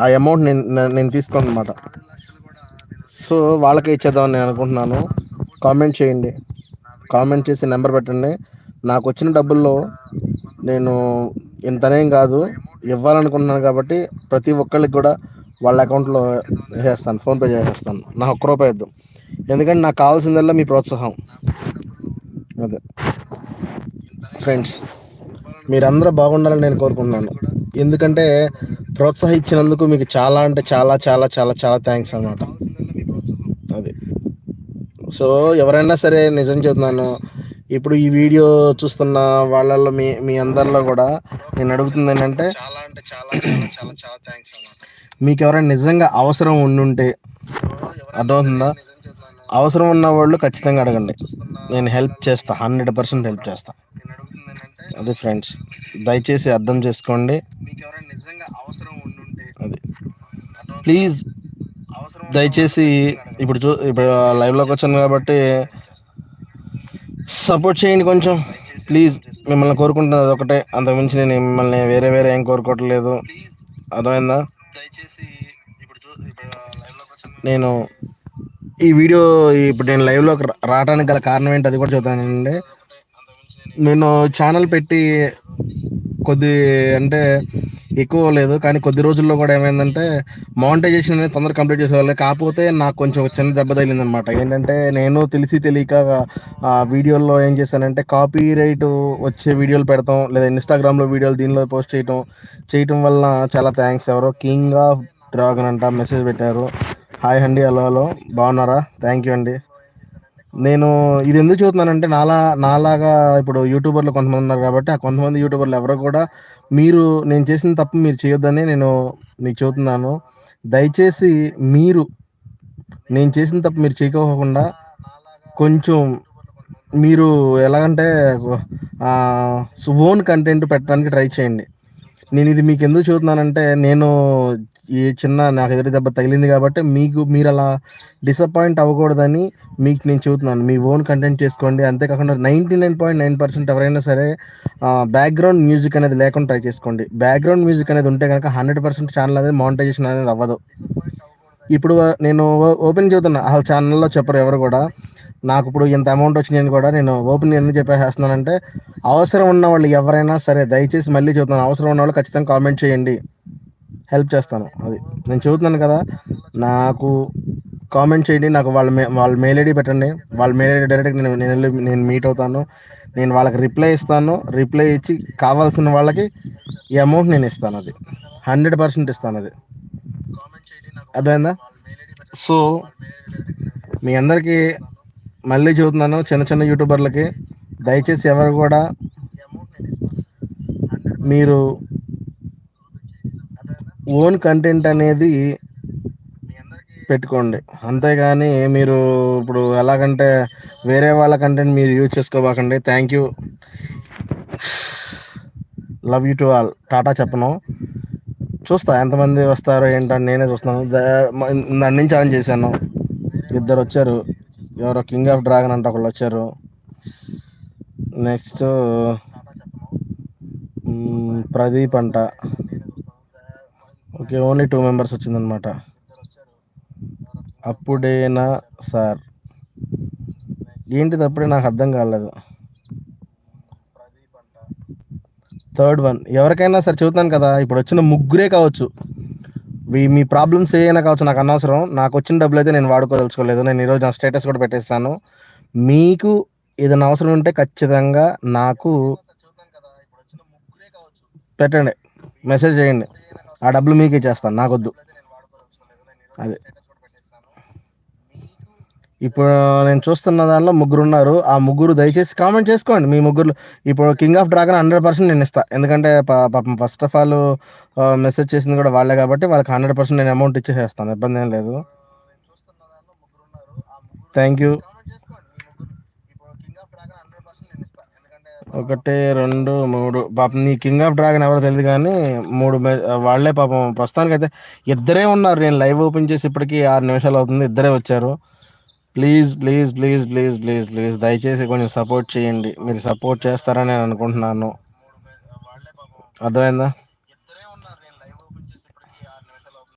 ఆ అమౌంట్ నేను నేను తీసుకోను అనమాట సో వాళ్ళకే ఇచ్చేద్దామని నేను అనుకుంటున్నాను. కామెంట్ చేయండి. కామెంట్ చేసి నెంబర్ పెట్టండి. నాకు వచ్చిన డబ్బుల్లో నేను ఇంతనేం కాదు. ఇవ్వాలనుకుంటున్నాను కాబట్టి ప్రతి ఒక్కళ్ళకి కూడా వాళ్ళ అకౌంట్లో వేసేస్తాను. ఫోన్పే చేసేస్తాను. నా ఒక్క రూపాయి వద్దు. ఎందుకంటే నాకు కావాల్సిందల్లా మీ ప్రోత్సాహం. అదే. ఫ్రెండ్స్ మీరందరూ బాగుండాలని నేను కోరుకుంటున్నాను. ఎందుకంటే ప్రోత్సహించినందుకు మీకు చాలా అంటే చాలా చాలా చాలా చాలా థ్యాంక్స్ అన్నమాట. అది. సో ఎవరైనా సరే నిజం చెబుతున్నాను ఇప్పుడు ఈ వీడియో చూస్తున్న వాళ్ళల్లో మీ మీ అందరిలో కూడా నేను అడుగుతుంది ఏంటంటే చాలా అంటే చాలా చాలా చాలా చాలా థ్యాంక్స్ మీకు ఎవరైనా నిజంగా అవసరం ఉండుంటే అర్థమవుతుందా? అవసరం ఉన్న వాళ్ళు ఖచ్చితంగా అడగండి. నేను హెల్ప్ చేస్తా హండ్రెడ్ పర్సెంట్ హెల్ప్ చేస్తా. అది ఫ్రెండ్స్ దయచేసి అర్థం చేసుకోండి. అది ప్లీజ్ దయచేసి ఇప్పుడు చూ ఇప్పుడు లైవ్లోకి వచ్చాను కాబట్టి సపోర్ట్ చేయండి కొంచెం. ప్లీజ్ మిమ్మల్ని కోరుకుంటున్నది అది ఒకటే. అంతకుమించి నేను మిమ్మల్ని వేరే వేరే ఏం కోరుకోవట్లేదు. అర్థమైందా? నేను ఈ వీడియో ఇప్పుడు నేను లైవ్లోకి రావడానికి గల కారణం ఏంటి అది కూడా చెబుతానండి నేను ఛానల్ పెట్టి కొద్ది అంటే ఎక్కువ లేదు. కానీ కొద్ది రోజుల్లో కూడా ఏమైందంటే మానిటైజేషన్ అనేది తొందరగా కంప్లీట్ చేసేవాళ్ళు. కాకపోతే నాకు కొంచెం చిన్న దెబ్బ తగిలిందనమాట. ఏంటంటే నేను తెలిసి తెలియక ఆ వీడియోల్లో ఏం చేశానంటే కాపీ రైట్ వచ్చే వీడియోలు పెడతాం. లేదా ఇన్స్టాగ్రామ్లో వీడియోలు దీనిలో పోస్ట్ చేయటం. చేయటం వల్ల చాలా థ్యాంక్స్ ఎవరో కింగ్ ఆఫ్ డ్రాగన్ అంట మెసేజ్ పెట్టారు. హాయ్ అండి హలో హలో బాగున్నారా? థ్యాంక్ యూ అండి నేను ఇది ఎందుకు చూస్తున్నానంటే నాలా నాలాగా ఇప్పుడు యూట్యూబర్లు కొంతమంది ఉన్నారు కాబట్టి ఆ కొంతమంది యూట్యూబర్లు ఎవరో కూడా మీరు నేను చేసిన తప్పు మీరు చేయొద్దని నేను మీకు చెబుతున్నాను. దయచేసి మీరు నేను చేసిన తప్పు మీరు చేయకపోకుండా కొంచెం మీరు ఎలాగంటే ఓన్ కంటెంట్ పెట్టడానికి ట్రై చేయండి. నేను ఇది మీకు ఎందుకు చూస్తున్నానంటే నేను ఈ చిన్న నాకు ఎదురు దెబ్బ తగిలింది కాబట్టి మీకు మీరు అలా డిసప్పాయింట్ అవ్వకూడదని మీకు నేను చెబుతున్నాను. మీ ఓన్ కంటెంట్ చేసుకోండి. అంతేకాకుండా ninety nine point nine percent ఎవరైనా సరే బ్యాక్గ్రౌండ్ మ్యూజిక్ అనేది లేకుండా ట్రై చేసుకోండి. బ్యాక్గ్రౌండ్ మ్యూజిక్ అనేది ఉంటే కనుక హండ్రెడ్ పర్సెంట్ ఛానల్ అనేది మానిటైజేషన్ అనేది అవ్వదు. ఇప్పుడు నేను ఓపెన్ చెబుతున్నా. అసలు ఛానల్లో చెప్పరు ఎవరు కూడా. నాకు ఇప్పుడు ఇంత అమౌంట్ వచ్చినాయని కూడా నేను ఓపెన్ ఎందుకు చెప్పేస్తున్నానంటే అవసరం ఉన్న వాళ్ళు ఎవరైనా సరే దయచేసి మళ్ళీ చెబుతున్నాను. అవసరం ఉన్న వాళ్ళు ఖచ్చితంగా కామెంట్ చేయండి. హెల్ప్ చేస్తాను. అది నేను చెబుతున్నాను కదా నాకు కామెంట్ చేయండి నాకు వాళ్ళ మే వాళ్ళ మెయిల్ ఐడి పెట్టండి. వాళ్ళ మెయిల్ ఐడి డైరెక్ట్ నేను నేను వెళ్ళి నేను మీట్ అవుతాను. నేను వాళ్ళకి రిప్లై ఇస్తాను. రిప్లై ఇచ్చి కావాల్సిన వాళ్ళకి ఈ అమౌంట్ నేను ఇస్తాను అది. హండ్రెడ్ పర్సెంట్ ఇస్తాను అది. అర్థమైందా? సో మీ అందరికీ మళ్ళీ చెబుతున్నాను చిన్న చిన్న యూట్యూబర్లకి దయచేసి ఎవరు కూడా మీరు ఓన్ కంటెంట్ అనేది పెట్టుకోండి. అంతేగాని మీరు ఇప్పుడు ఎలాగంటే వేరే వాళ్ళ కంటెంట్ మీరు use చేసుకోబాకండి. Thank you love you to all tata చెప్పను. చూస్తా ఎంతమంది వస్తారో ఏంటని నేనే చూస్తున్నాను. దాని నుంచి ఆన్ చేశాను. ఇద్దరు వచ్చారు. ఎవరో కింగ్ ఆఫ్ డ్రాగన్ అంటే ఒకళ్ళు వచ్చారు. నెక్స్ట్ ప్రదీప్ అంట. ఓకే ఓన్లీ టూ మెంబర్స్ వచ్చిందనమాట అప్పుడేనా సార్? ఏంటిది అప్పుడే నాకు అర్థం కాలేదు. థర్డ్ వన్ ఎవరికైనా సరే చెబుతాను కదా ఇప్పుడు వచ్చిన ముగ్గురే కావచ్చు. మీ ప్రాబ్లమ్స్ ఏమైనా కావచ్చు నాకు అనవసరం. నాకు వచ్చిన డబ్బులు అయితే నేను వాడుకోదలుచుకోలేదు. నేను ఈరోజు నా స్టేటస్ కూడా పెట్టేస్తాను. మీకు ఏదైనా అవసరం ఉంటే ఖచ్చితంగా నాకు పెట్టండి. మెసేజ్ చేయండి. ఆ డబ్బులు మీకే చేస్తాను నాకొద్దు. అదే. ఇప్పుడు నేను చూస్తున్న దానిలో ముగ్గురు ఉన్నారు ఆ ముగ్గురు దయచేసి కామెంట్ చేసుకోండి. మీ ముగ్గురు ఇప్పుడు king of dragon hundred percent నేను ఇస్తాను ఎందుకంటే పాపం ఫస్ట్ ఆఫ్ ఆల్ మెసేజ్ చేసింది కూడా వాళ్ళే కాబట్టి వాళ్ళకి హండ్రెడ్ పర్సెంట్ నేను అమౌంట్ ఇచ్చేసేస్తాను. ఇబ్బంది ఏం లేదు. థ్యాంక్ యూ ఒకటి రెండు మూడు. పాపం నీ కింగ్ ఆఫ్ డ్రాగన్ ఎవరో తెలియదు కానీ మూడు వాళ్ళే పాపం. ప్రస్తుతానికి అయితే ఇద్దరే ఉన్నారు. నేను లైవ్ ఓపెన్ చేసి ఇప్పటికీ ఆరు నిమిషాలు అవుతుంది. ఇద్దరే వచ్చారు. Please please please please please please. దయచేసి కొంచెం సపోర్ట్ చేయండి. మీరు సపోర్ట్ చేస్తారని నేను అనుకుంటున్నాను. అర్థమైందా?